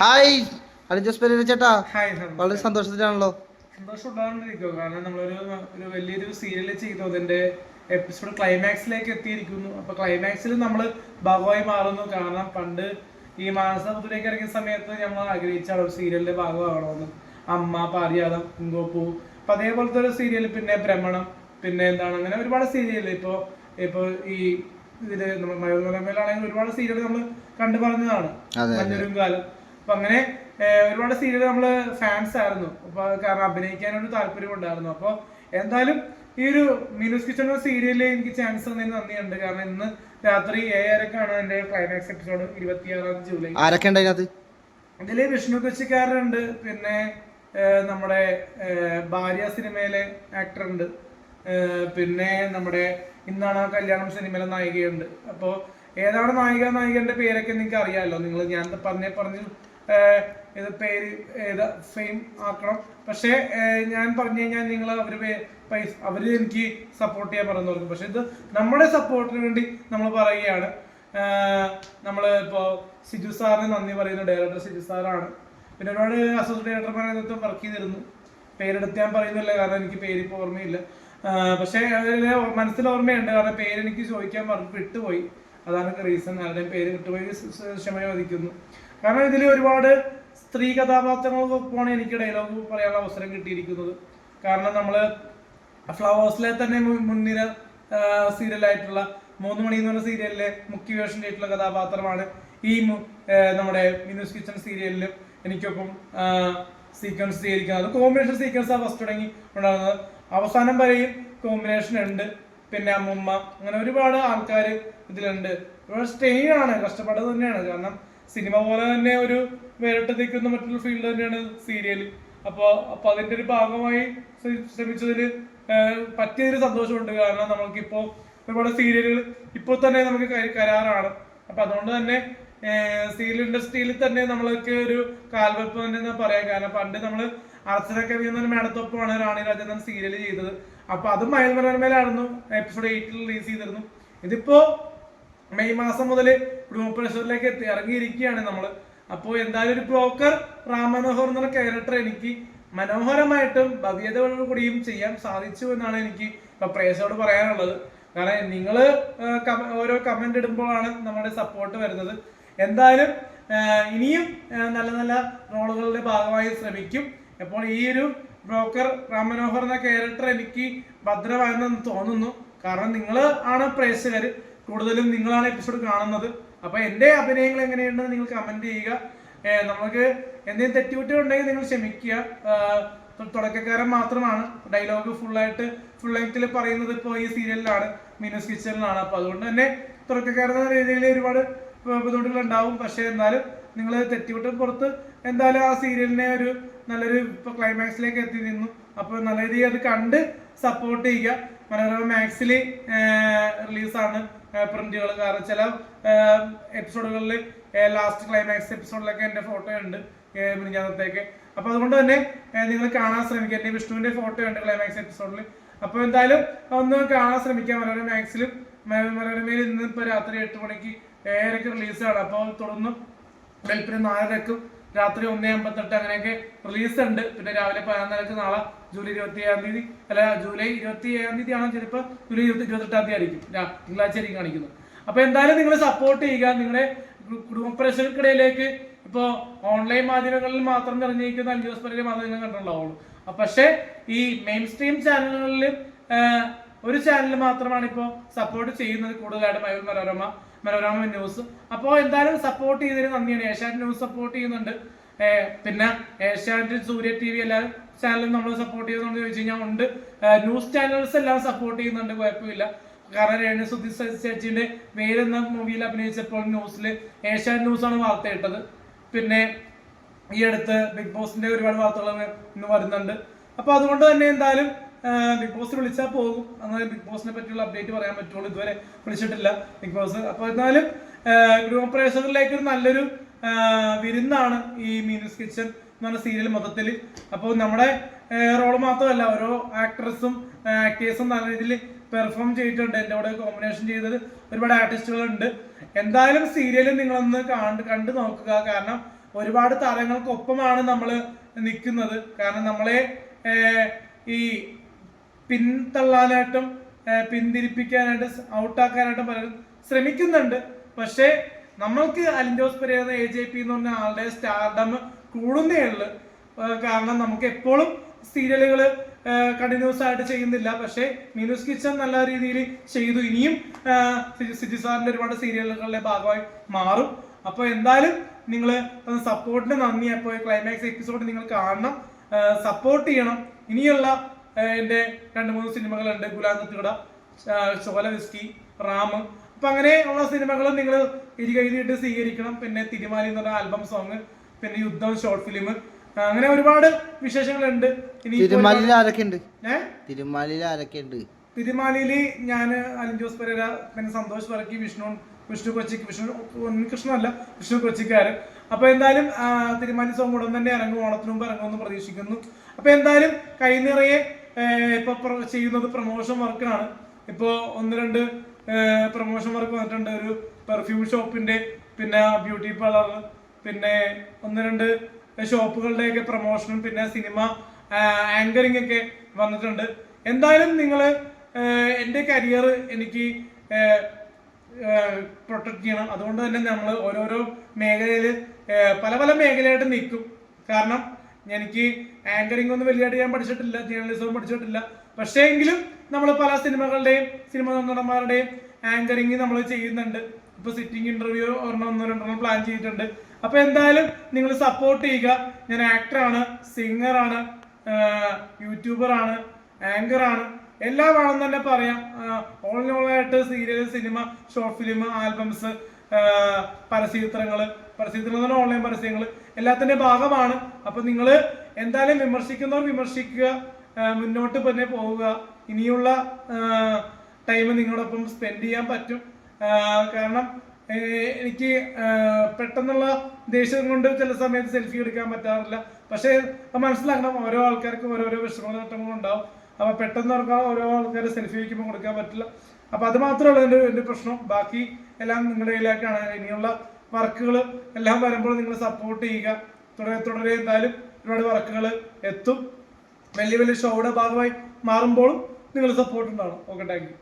Hi. Aloysius Pereira ചേട്ടാ. Hi sir. വളരെ സന്തോഷത്തിലാണല്ലോ. സന്തോഷം ഉണ്ടാകാണ്ടിരിക്കും കാരണം നമ്മളൊരു ഒരു വലിയൊരു സീരിയൽ ചെയ്തു. അതിന്റെ എപ്പിസോഡ് ക്ലൈമാക്സിലേക്ക് എത്തിയിരിക്കുന്നു. അപ്പൊ ക്ലൈമാക്സിൽ നമ്മൾ ഭാഗമായി മാറുന്നു. കാരണം പണ്ട് ഈ മാനസപുരത്തേക്ക് ഇറങ്ങിയ സമയത്ത് നമ്മൾ ആഗ്രഹിച്ചാണ് ഒരു സീരിയലിന്റെ ഭാഗമാകണമെന്ന്. അമ്മ പാരിയാതം കുങ്കോപ്പൂ. അപ്പൊ അതേപോലത്തെ ഒരു സീരിയൽ പിന്നെ ഭ്രമണം പിന്നെ എന്താണ്? അങ്ങനെ ഒരുപാട് സീരിയൽ ഇപ്പോ ഇപ്പൊ ഈ ഇതിൽ നമ്മൾ മയോമേലാണെങ്കിൽ ഒരുപാട് സീരിയൽ നമ്മൾ കണ്ടു പറഞ്ഞതാണ്. കാലം അപ്പൊ അങ്ങനെ ഒരുപാട് സീരിയൽ നമ്മൾ ഫാൻസ് ആയിരുന്നു. അപ്പൊ കാരണം അഭിനയിക്കാനൊരു താല്പര്യം ഉണ്ടായിരുന്നു. അപ്പൊ എന്തായാലും ഈ ഒരു മിനുസ് കിച്ചൺ സീരിയലിൽ എനിക്ക് ചാൻസ് തന്നതിന് നന്ദിയുണ്ട്. കാരണം ഇന്ന് രാത്രി ഏഴരക്കാണ് എന്റെ ക്ലൈമാക്സ് എപ്പിസോഡ് ഇരുപത്തിയാറാം ജൂലൈ. ആരൊക്കെ ഉണ്ട് അതിനകത്ത്? വിഷ്ണു കൊച്ചിക്കാരുണ്ട് പിന്നെ നമ്മുടെ ഭാര്യ സിനിമയിലെ ആക്ടർ ഉണ്ട്. പിന്നെ നമ്മുടെ ഇന്നാണ് കല്യാണം സിനിമയിലെ നായികയുണ്ട്. അപ്പോൾ ഏതാണ് നായിക നായികന്റെ പേരൊക്കെ നിങ്ങൾക്ക് അറിയാമല്ലോ നിങ്ങൾ ഞാൻ പറഞ്ഞ പറഞ്ഞു ഇത് പേര് ഏത് ഫെയിം ആക്കണം. പക്ഷേ ഞാൻ പറഞ്ഞു കഴിഞ്ഞാൽ നിങ്ങൾ അവർ പൈസ അവർ എനിക്ക് സപ്പോർട്ട് ചെയ്യാൻ പറഞ്ഞു നോക്കും പക്ഷെ ഇത് നമ്മുടെ സപ്പോർട്ടിന് വേണ്ടി നമ്മൾ പറയുകയാണ്. നമ്മൾ ഇപ്പോൾ സിജു സാറിന് നന്ദി പറയുന്ന. ഡയറക്ടർ സിജു സാറാണ്. പിന്നെ ഒരുപാട് അസോസിയേറ്റ് ഡയറക്ടർമാരെ നേതൃത്വം വർക്ക് ചെയ്തിരുന്നു. പേരെടുത്ത് ഞാൻ പറയുന്നില്ല കാരണം എനിക്ക് പേര് ഇപ്പോൾ ഓർമ്മയില്ല പക്ഷേ മനസ്സിൽ ഓർമ്മയുണ്ട്. കാരണം പേര് എനിക്ക് ചോദിക്കാൻ വിട്ടുപോയി. അതാണ് റീസൺ അതിന്റെ പേര് വിട്ടുപോയി ക്ഷമ ചോദിക്കുന്നു. കാരണം ഇതിൽ ഒരുപാട് സ്ത്രീ കഥാപാത്രങ്ങൾക്കൊപ്പമാണ് എനിക്ക് ഡയലോഗ് പറയാനുള്ള അവസരം കിട്ടിയിരിക്കുന്നത്. കാരണം നമ്മൾ ഫ്ലവേഴ്സിലെ തന്നെ മുൻനിര സീരിയലായിട്ടുള്ള മൂന്ന് മണി എന്ന് പറഞ്ഞ സീരിയലിലെ മുഖ്യ വേഷം ചെയ്തിട്ടുള്ള കഥാപാത്രമാണ് ഈ നമ്മുടെ മിനുസ് കിച്ചൺ സീരിയലിലും എനിക്കൊപ്പം സീക്വൻസ് ചെയ്തിരിക്കുന്നത്. കോമ്പിനേഷൻ സീക്വൻസ് ഫസ്റ്റ് തുടങ്ങി ഉണ്ടാകുന്നത് അവസാനം വരെയും കോമ്പിനേഷൻ ഉണ്ട്. പിന്നെ അമ്മുമ്മ അങ്ങനെ ഒരുപാട് ആൾക്കാർ ഇതിലുണ്ട്. സ്ട്രെയിൻ ആണ് കഷ്ടപ്പാട് തന്നെയാണ്. കാരണം സിനിമ പോലെ തന്നെ ഒരു വേറിട്ട് നിൽക്കുന്ന മറ്റൊരു ഫീൽഡ് തന്നെയാണ് സീരിയൽ അപ്പോൾ അപ്പോൾ അതിന്റെ ഒരു ഭാഗമായി ശ്ര- ശ്രമിച്ചതിൽ പറ്റിയൊരു സന്തോഷമുണ്ട്. കാരണം നമുക്കിപ്പോൾ ഒരുപാട് സീരിയലുകൾ ഇപ്പോൾ തന്നെ നമുക്ക് കരാറാണ്. അപ്പൊ അതുകൊണ്ട് തന്നെ സീരിയൽ ഇൻഡസ്ട്രിയിൽ തന്നെ നമ്മളൊക്കെ ഒരു കാൽവെപ്പ് തന്നെ പറയാം. കാരണം പണ്ട് നമ്മൾ അർച്ചന കവി എന്ന റാണി രാജേന്ദ്രൻ സീരിയൽ ചെയ്തത്. അപ്പൊ അതും മയൽ മനോരമയിലായിരുന്നു എപ്പിസോഡ് എയ്റ്റിൽ റിലീസ് ചെയ്തിരുന്നു. ഇതിപ്പോ മെയ് മാസം മുതൽ കുടുംബപ്രേഷറിലേക്ക് എത്തി ഇറങ്ങിയിരിക്കുകയാണ് നമ്മൾ അപ്പോൾ എന്തായാലും ഒരു ബ്രോക്കർ റാം മനോഹർ എന്ന ക്യാരക്ടർ എനിക്ക് മനോഹരമായിട്ടും ഭവ്യതയോടുകൂടിയും ചെയ്യാൻ സാധിച്ചു എന്നാണ് എനിക്ക് ഇപ്പൊ പ്രേക്ഷകരോട് പറയാനുള്ളത്. കാരണം നിങ്ങൾ ഓരോ കമന്റ് ഇടുമ്പോഴാണ് നമ്മുടെ സപ്പോർട്ട് വരുന്നത്. എന്തായാലും ഇനിയും നല്ല നല്ല റോളുകളുടെ ഭാഗമായി ശ്രമിക്കും. അപ്പോൾ ഈ ഒരു ബ്രോക്കർ റാം മനോഹർ എന്ന ക്യാരക്ടർ എനിക്ക് ഭദ്രമായെന്ന് തോന്നുന്നു. കാരണം നിങ്ങൾ ആണ് പ്രേക്ഷകർ കൂടുതലും നിങ്ങളാണ് എപ്പിസോഡ് കാണുന്നത്. അപ്പൊ എന്റെ അഭിനയങ്ങൾ എങ്ങനെയുണ്ടെന്ന് നിങ്ങൾ കമന്റ് ചെയ്യുക. നമുക്ക് എന്തെങ്കിലും തെറ്റുകുറ്റം ഉണ്ടെങ്കിൽ നിങ്ങൾ ക്ഷമിക്കുക. തുടക്കക്കാരൻ മാത്രമാണ്. ഡയലോഗ് ഫുള്ളായിട്ട് ഫുൾ ലെങ്ത്തിൽ പറയുന്നത് ഇപ്പോൾ ഈ സീരിയലിലാണ് മിനൂസ് കിച്ചണിലാണ് അപ്പൊ അതുകൊണ്ട് തന്നെ തുടക്കക്കാരൻ എന്ന രീതിയിൽ ഒരുപാട് ബുദ്ധിമുട്ടുകൾ ഉണ്ടാവും. പക്ഷെ എന്നാലും നിങ്ങൾ തെറ്റുപറ്റ പുറത്ത് എന്തായാലും ആ സീരിയലിനെ ഒരു നല്ലൊരു ഇപ്പൊ ക്ലൈമാക്സിലേക്ക് എത്തി നിന്നു. അപ്പോൾ നല്ല രീതിയിൽ അത് കണ്ട് സപ്പോർട്ട് ചെയ്യുക. മനോരമ മാക്സിൽ റിലീസാണ് പ്രിന്റുകൾ കാരണം ചില എപ്പിസോഡുകളിൽ ലാസ്റ്റ് ക്ലൈമാക്സ് എപ്പിസോഡിലൊക്കെ എന്റെ ഫോട്ടോ ഉണ്ട് മിനിഞ്ഞാന്നത്തേക്ക്. അപ്പോൾ അതുകൊണ്ട് തന്നെ നിങ്ങൾ കാണാൻ ശ്രമിക്കുക. എന്റെ വിഷ്ണുവിന്റെ ഫോട്ടോ ഉണ്ട് ക്ലൈമാക്സ് എപ്പിസോഡിൽ അപ്പോൾ എന്തായാലും ഒന്ന് കാണാൻ ശ്രമിക്കാം. മനോരമ മാക്സിലും മനോരമയിൽ ഇന്ന് ഇപ്പൊ രാത്രി എട്ട് മണിക്ക് ഏഴരക്ക് റിലീസാണ് അപ്പോൾ തുടർന്ന് വെളുപ്പിന് നാലരക്കും രാത്രി ഒന്നേ അമ്പത്തെട്ട് അങ്ങനെയൊക്കെ റിലീസ് ഉണ്ട്. പിന്നെ രാവിലെ പതിനൊന്നരക്ക് നാളെ ജൂലൈ ഇരുപത്തി ഏഴാം തീയതി അല്ല ജൂലൈ ഇരുപത്തി ഏഴാം തീയതി ആണോ ചിലപ്പോൾ ജൂലൈ ഇരുപത്തി ഇരുപത്തെട്ടാം തീയതി ആയിരിക്കും. തിങ്കളാഴ്ച ആയിരിക്കും കാണിക്കുന്നത്. അപ്പൊ എന്തായാലും നിങ്ങൾ സപ്പോർട്ട് ചെയ്യുക. നിങ്ങളുടെ കുടുംബ പ്രേക്ഷകർക്കിടയിലേക്ക് ഇപ്പോൾ ഓൺലൈൻ മാധ്യമങ്ങളിൽ മാത്രം നിറഞ്ഞിരിക്കുന്ന അഞ്ചു വരെ മാത്രമേ നിങ്ങൾ കണ്ടിട്ടുണ്ടാവുള്ളൂ പക്ഷേ ഈ മെയിൻ സ്ട്രീം ചാനലുകളിൽ ഒരു ചാനൽ മാത്രമാണ് ഇപ്പോൾ സപ്പോർട്ട് ചെയ്യുന്നത്. കൂടുതലായിട്ട് മയൂർ മനോരമ മനോരമ ന്യൂസ്. അപ്പോൾ എന്തായാലും സപ്പോർട്ട് ചെയ്തതിന് നന്ദിയാണ്. ഏഷ്യാനെറ്റ് ന്യൂസ് സപ്പോർട്ട് ചെയ്യുന്നുണ്ട്. പിന്നെ ഏഷ്യാനെറ്റ് സൂര്യ ടി വി എല്ലാ ചാനലും നമ്മൾ സപ്പോർട്ട് ചെയ്യുന്നുണ്ട് ചോദിച്ചു കഴിഞ്ഞാൽ ഉണ്ട്. ന്യൂസ് ചാനൽസ് എല്ലാം സപ്പോർട്ട് ചെയ്യുന്നുണ്ട്. കുഴപ്പമില്ല. കാരണം രേണു സുധി ചേച്ചിന്റെ വേരെന്ന മൂവിയിൽ അഭിനയിച്ചപ്പോൾ ന്യൂസിൽ ഏഷ്യാനെറ്റ് ന്യൂസാണ് വാർത്ത ഇട്ടത് പിന്നെ ഈ അടുത്ത് ബിഗ് ബോസിന്റെ ഒരുപാട് വാർത്തകൾ ഇന്ന് വരുന്നുണ്ട്. അപ്പൊ അതുകൊണ്ട് തന്നെ എന്തായാലും ബിഗ് ബോസ് വിളിച്ചാൽ പോകും. അന്നേരം ബിഗ് ബോസിനെ പറ്റിയുള്ള അപ്ഡേറ്റ് പറയാൻ പറ്റുള്ളൂ. ഇതുവരെ വിളിച്ചിട്ടില്ല ബിഗ് ബോസ് അപ്പൊ എന്നാലും ഗ്രൂപ്പ് പ്രേക്ഷകരിലേക്ക് ഒരു നല്ലൊരു വിരുന്നാണ് ഈ മീനസ് കിച്ചൺ എന്ന് പറഞ്ഞ സീരിയൽ മൊത്തത്തിൽ അപ്പോൾ നമ്മുടെ റോൾ മാത്രമല്ല ഓരോ ആക്ട്രസും ആക്ടേഴ്സും നല്ല രീതിയിൽ പെർഫോം ചെയ്തിട്ടുണ്ട്. എന്റെ കൂടെ കോമ്പിനേഷൻ ചെയ്തത് ഒരുപാട് ആർട്ടിസ്റ്റുകളുണ്ട് എന്തായാലും സീരിയൽ നിങ്ങളൊന്ന് കണ്ട് കണ്ടു നോക്കുക. കാരണം ഒരുപാട് താരങ്ങൾക്കൊപ്പമാണ് നമ്മൾ നിൽക്കുന്നത് കാരണം നമ്മളെ ഈ പിന്തള്ളാനായിട്ടും പിന്തിരിപ്പിക്കാനായിട്ട് ഔട്ടാക്കാനായിട്ടും പലരും ശ്രമിക്കുന്നുണ്ട്. പക്ഷേ നമ്മൾക്ക് അലിൻഡോസ് പെരേര എ ജെ പി എന്ന് പറഞ്ഞ ആളുടെ സ്റ്റാർഡം കൂടുന്നേ ഉള്ളു. കാരണം നമുക്ക് എപ്പോഴും സീരിയലുകൾ കണ്ടിന്യൂസ് ആയിട്ട് ചെയ്യുന്നില്ല. പക്ഷേ മീനൂസ് കിച്ചൻ നല്ല രീതിയിൽ ചെയ്തു. ഇനിയും സിജി- സാറിന്റെ ഒരുപാട് സീരിയലുകളുടെ ഭാഗമായി മാറും. അപ്പോൾ എന്തായാലും നിങ്ങൾ സപ്പോർട്ടിന് നന്ദി. അപ്പോൾ ക്ലൈമാക്സ് എപ്പിസോഡ് നിങ്ങൾ കാണണം. സപ്പോർട്ട് ചെയ്യണം. ഇനിയുള്ള എന്റെ രണ്ട് മൂന്ന് സിനിമകളുണ്ട്. ഗുലാം തത്തുകട ചോല വിസ്കി റാം. അപ്പൊ അങ്ങനെ ഉള്ള സിനിമകളും നിങ്ങൾ ഇരുകൈതിയിട്ട് സ്വീകരിക്കണം. പിന്നെ തിരുമാലി എന്ന് പറഞ്ഞ ആൽബം സോങ് പിന്നെ യുദ്ധം ഷോർട്ട് ഫിലിം അങ്ങനെ ഒരുപാട് വിശേഷങ്ങളുണ്ട്. തിരുമാലിയിൽ ഞാൻ അലിൻ ജോസ് പെരേര പിന്നെ സന്തോഷ് പറക്കി വിഷ്ണു വിഷ്ണു കൊച്ചിക്ക് വിഷ്ണു കൃഷ്ണല്ല വിഷ്ണു കൊച്ചിക്കാരൻ. അപ്പൊ എന്തായാലും തിരുമാലി സോങ് ഉടൻ തന്നെ ഇറങ്ങും. ഓണത്തിന് മുമ്പ് ഇറങ്ങുമെന്ന് പ്രതീക്ഷിക്കുന്നു. അപ്പൊ എന്തായാലും കൈ ഇപ്പൊ ചെയ്യുന്നത് പ്രൊമോഷൻ വർക്കാണ് ഇപ്പോ ഒന്ന് രണ്ട് പ്രൊമോഷൻ വർക്ക് വന്നിട്ടുണ്ട്. ഒരു പെർഫ്യൂം ഷോപ്പിന്റെ പിന്നെ ബ്യൂട്ടി പാർലർ പിന്നെ ഒന്ന് രണ്ട് ഷോപ്പുകളുടെയൊക്കെ പ്രൊമോഷനും പിന്നെ സിനിമ ആങ്കറിംഗ് ഒക്കെ വന്നിട്ടുണ്ട്. എന്തായാലും നിങ്ങൾ എന്റെ കരിയർ എനിക്ക് പ്രൊട്ടക്ട് ചെയ്യണം. അതുകൊണ്ട് തന്നെ നമ്മൾ ഓരോരോ മേഖലയിൽ പല പല മേഖലയായിട്ട് നിൽക്കും. കാരണം എനിക്ക് ആങ്കറിംഗ് ഒന്നും വലിയതായിട്ട് ഞാൻ പഠിച്ചിട്ടില്ല ജേർണലിസവും പഠിച്ചിട്ടില്ല. പക്ഷേ എങ്കിലും നമ്മൾ പല സിനിമകളുടെയും സിനിമ നടന്മാരുടെയും ആങ്കറിങ് നമ്മൾ ചെയ്യുന്നുണ്ട്. ഇപ്പൊ സിറ്റിംഗ് ഇന്റർവ്യൂ ഒരെണ്ണം ഒന്നോ രണ്ടെണ്ണം പ്ലാൻ ചെയ്തിട്ടുണ്ട്. അപ്പൊ എന്തായാലും നിങ്ങൾ സപ്പോർട്ട് ചെയ്യുക. ഞാൻ ആക്ടറാണ് സിംഗറാണ് യൂട്യൂബറാണ് ആങ്കറാണ് എല്ലാമാണെന്ന് തന്നെ പറയാം. ഓൾ ഓൾ ആയിട്ട് serial cinema short film albums പരസ്യചിത്രങ്ങൾ പരസ്യചിത്രങ്ങൾ ഓൺലൈൻ പരസ്യങ്ങൾ എല്ലാത്തിന്റെ ഭാഗമാണ്. അപ്പൊ നിങ്ങൾ എന്തായാലും വിമർശിക്കുന്നവർ വിമർശിക്കുക മുന്നോട്ട് തന്നെ പോവുക. ഇനിയുള്ള ടൈം നിങ്ങളോടൊപ്പം സ്പെൻഡ് ചെയ്യാൻ പറ്റും. കാരണം എനിക്ക് പെട്ടെന്നുള്ള ദേഷ്യം കൊണ്ട് ചില സമയത്ത് സെൽഫി എടുക്കാൻ പറ്റാറില്ല. പക്ഷേ മനസ്സിലാക്കണം. ഓരോ ആൾക്കാർക്കും ഓരോരോ വിഷമങ്ങളും ഘട്ടങ്ങളും ഉണ്ടാവും. അപ്പൊ പെട്ടെന്ന് ഓരോ ആൾക്കാർ സെൽഫി വയ്ക്കുമ്പോൾ കൊടുക്കാൻ പറ്റില്ല. അപ്പൊ അത് മാത്രമല്ല എന്റെ എന്റെ പ്രശ്നം. ബാക്കി എല്ലാം നിങ്ങളുടെ കയ്യിലേക്കാണ് ഇനിയുള്ള വർക്കുകൾ എല്ലാം വരുമ്പോൾ നിങ്ങൾ സപ്പോർട്ട് ചെയ്യുക. തുടരെ തുടരെ എന്തായാലും ഒരുപാട് വർക്കുകൾ എത്തും. വലിയ വലിയ ഷോയുടെ ഭാഗമായി മാറുമ്പോഴും നിങ്ങൾ സപ്പോർട്ട് ഉണ്ടാവണം. Okay thank